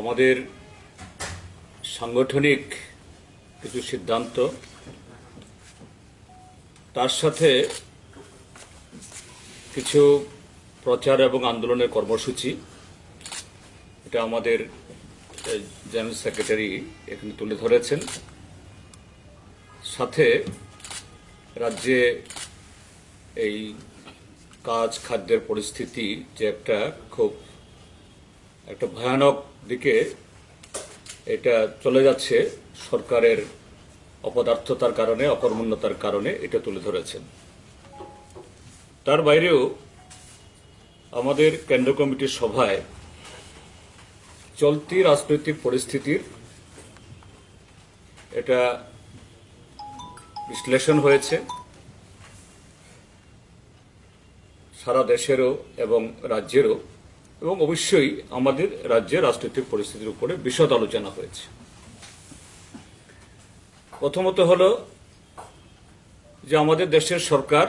আমাদের সাংগঠনিক কিছু সিদ্ধান্ত, তার সাথে কিছু প্রচার এবং আন্দোলনের কর্মসূচি। এটা আমাদের জেনারেল সেক্রেটারি এখানে তুলে ধরেছেন। সাথে রাজ্যে এই কাজ, খাদ্যের পরিস্থিতি যে একটা খুব একটা ভয়ানক দিকে এটা চলে যাচ্ছে সরকারের অপদার্থতার কারণে, অকর্মণ্যতার কারণে এটা তুলে ধরেছেন। তার বাইরেও আমাদের কেন্দ্র কমিটির সভায় চলতি রাজনৈতিক পরিস্থিতির এটা বিশ্লেষণ হয়েছে। সারা দেশেরও এবং রাজ্যেরও এবং অবশ্যই আমাদের রাজ্যের রাজনৈতিক পরিস্থিতির উপরে বিশদ আলোচনা হয়েছে। প্রথমত হল যে আমাদের দেশের সরকার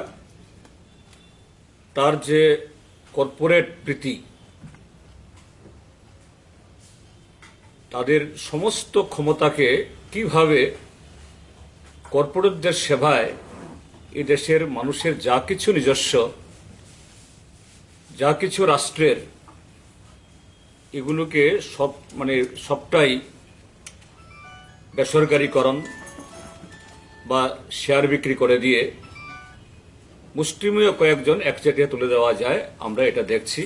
তার যে কর্পোরেট প্রীতি, তাদের সমস্ত ক্ষমতাকে কীভাবে কর্পোরেটদের সেবায় এ দেশের মানুষের যা কিছু নিজস্ব, যা কিছু রাষ্ট্রের এগুলোকে সব মানে সবটাই বেসরকারীকরণ বা শেয়ার বিক্রি করে দিয়ে মুষ্টিমেয় কয়েকজন একচাটিয়া তুলে দেওয়া যায়, আমরা এটা দেখছি।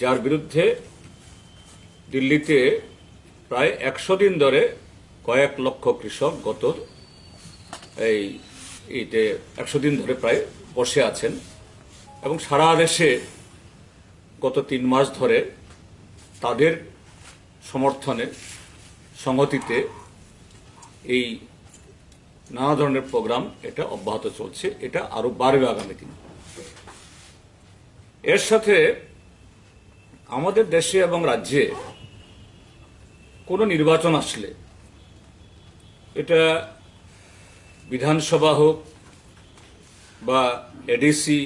যার বিরুদ্ধে দিল্লিতে প্রায় একশো দিন ধরে কয়েক লক্ষ কৃষক গত এই এইতে একশো দিন ধরে প্রায় বসে আছেন এবং সারা দেশে গত তিন মাস ধরে তাদের সমর্থনে সংহতিতে এই নানা ধরনের প্রোগ্রাম এটা অব্যাহত চলছে, এটা আরও বাড়বে আগামী দিন। এর সাথে আমাদের দেশে এবং রাজ্যে কোনো নির্বাচন আসলে, এটা বিধানসভা হোক বা এডিসি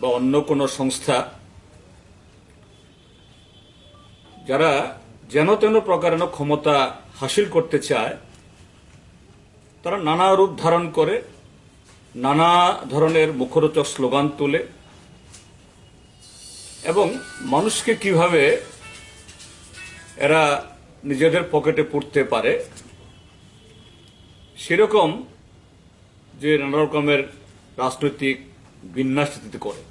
বা অন্য কোনো সংস্থা যারা যেন তেন প্রকারেণ ক্ষমতা হাসিল করতে চায়, তারা নানা রূপ ধারণ করে, নানা ধরনের মুখরোচক স্লোগান তোলে এবং মানুষকে কীভাবে এরা নিজেদের পকেটে পুড়তে পারে, সেরকম যে নানা রকমের রাজনৈতিক বিন্যাস করে।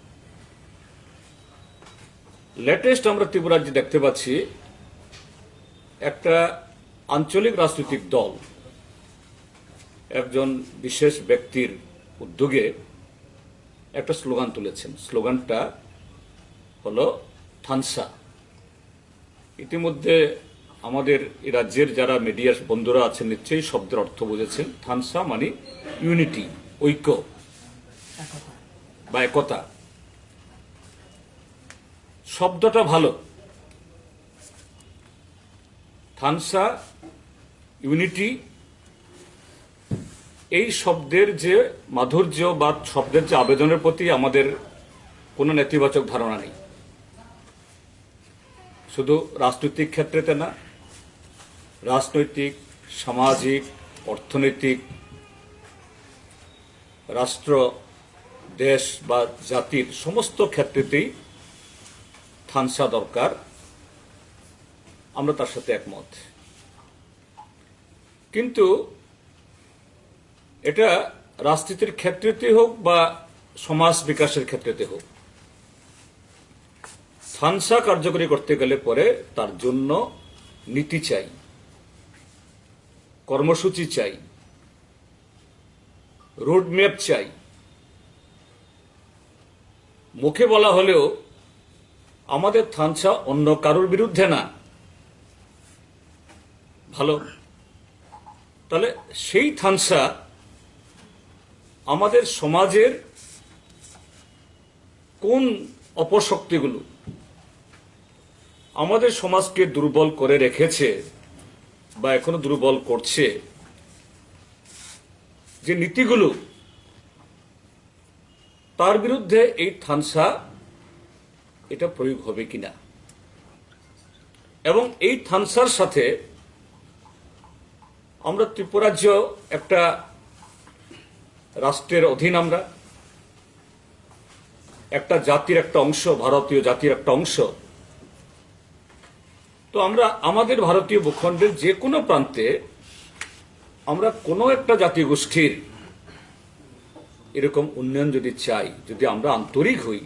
লেটেস্ট আমরা ত্রিপুরাজ্যে দেখতে পাচ্ছি একটা আঞ্চলিক রাজনৈতিক দল, একজন বিশেষ ব্যক্তির উদ্যোগে একটা স্লোগান তুলেছেন। স্লোগানটা হলো থানসা। ইতিমধ্যে আমাদের এই রাজ্যের যারা মিডিয়ার বন্ধুরা আছেন, নিশ্চয়ই শব্দের অর্থ বুঝেছেন। থানসা মানে ইউনিটি ঐক্য বা একতা। শব্দটা ভালো। থানসা, ইউনিটি, এই শব্দের যে মাধুর্য বা শব্দের যে আবেদনের প্রতি আমাদের কোনো নেতিবাচক ধারণা নেই। শুধু রাজনৈতিক ক্ষেত্রেতে না, রাজনৈতিক, সামাজিক, অর্থনৈতিক, রাষ্ট্র, দেশ বা জাতির সমস্ত ক্ষেত্রেতেই থানসা দরকার। আমরা তার সাথে একমত। কিন্তু এটা রাজনীতির ক্ষেত্রেতে হোক বা সমাজ বিকাশের ক্ষেত্রেতে হোক, থানসা কার্যকরী করতে গেলে পরে তার জন্য নীতি চাই, কর্মসূচি চাই, রোডম্যাপ চাই। মুখে বলা হলেও আমাদের থানসা অন্য কারোর বিরুদ্ধে না। ভালো। তাহলে সেই থানসা আমাদের সমাজের কোন অপশক্তিগুলো? আমাদের সমাজকে দুর্বল করে রেখেছে বা এখনও দুর্বল করছে যে নীতিগুলো, তার বিরুদ্ধে এই থানসা এটা প্রয়োগ হবে কিনা। এবং এই থানসার সাথে আমরা ত্রিপুরাজ্য একটা রাষ্ট্রের অধীন আমরা, একটা জাতির একটা অংশ, ভারতীয় জাতির একটা অংশ। তো আমরা আমাদের ভারতীয় ভূখণ্ডের যে কোনো প্রান্তে আমরা কোনো একটা জাতিগোষ্ঠীর এরকম উন্নয়ন যদি চাই, যদি আমরা আন্তরিক হই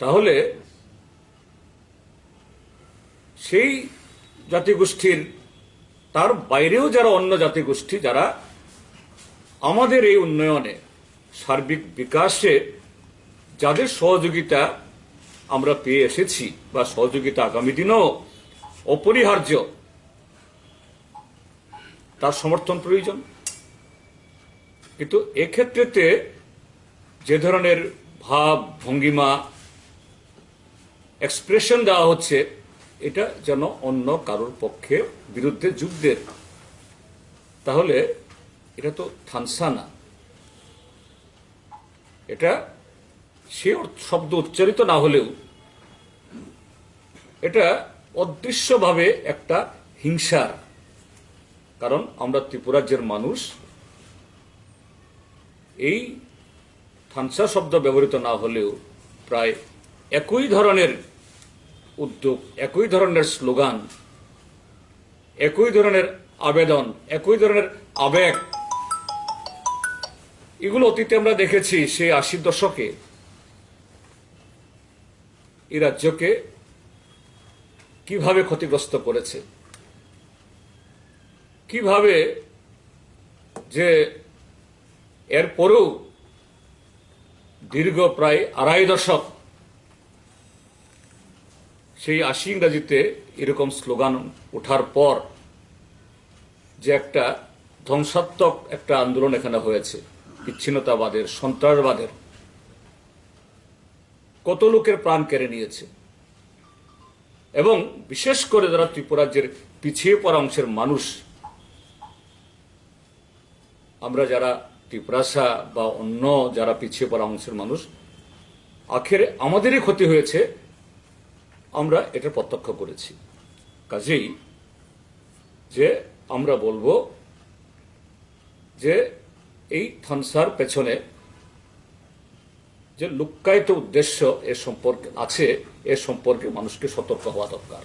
তাহলে সেই জাতিগোষ্ঠীর, তার বাইরেও যারা অন্য জাতিগোষ্ঠী, যারা আমাদের এই উন্নয়নে সার্বিক বিকাশে যাদের সহযোগিতা আমরা পেয়ে এসেছি বা সহযোগিতা আগামী দিনেও অপরিহার্য, তার সমর্থন প্রয়োজন। কিন্তু এক্ষেত্রেতে যে ধরনের ভাব, ভঙ্গিমা এক্সপ্রেশন দেওয়া হচ্ছে, এটা যেন অন্য কারোর পক্ষে বিরুদ্ধে যুদ্ধের তাহলে এটা তো থানসা না। এটা সে শব্দ উচ্চারিত না হলেও এটা অদৃশ্যভাবে একটা হিংসার কারণ আমরা ত্রিপুরাজ্যের মানুষ, এই থানসা শব্দ ব্যবহৃত না হলেও প্রায় একই ধরনের উদ্যোগ, একই ধরনের স্লোগান, একই ধরনের আবেদন, একই ধরনের আবেগ, এগুলো অতীতে আমরা দেখেছি সেই আশির দশকে। এই রাজ্যকে কীভাবে ক্ষতিগ্রস্ত করেছে? কীভাবে যে এরপরেও দীর্ঘ প্রায় আড়াই দশক সেই আশি ইংরাজিতে এরকম স্লোগান ওঠার পর যে একটা ধ্বংসাত্মক একটা আন্দোলন এখানে হয়েছে, বিচ্ছিন্নতাবাদের, সন্ত্রাসবাদের, কত লোকের প্রাণ কেড়ে নিয়েছে। এবং বিশেষ করে যারা ত্রিপুরাজ্যের পিছিয়ে পড়া অংশের মানুষ, আমরা যারা ত্রিপুরাসা বা অন্য যারা পিছিয়ে পড়া অংশের মানুষ, আখের আমাদেরই ক্ষতি হয়েছে আমরা এটা প্রত্যক্ষ করেছি। কাজেই যে আমরা বলব যে এই থানসার পেছনে যে লুক্কায়িত উদ্দেশ্য এ সম্পর্কে আছে, এ সম্পর্কে মানুষকে সতর্ক হওয়া দরকার।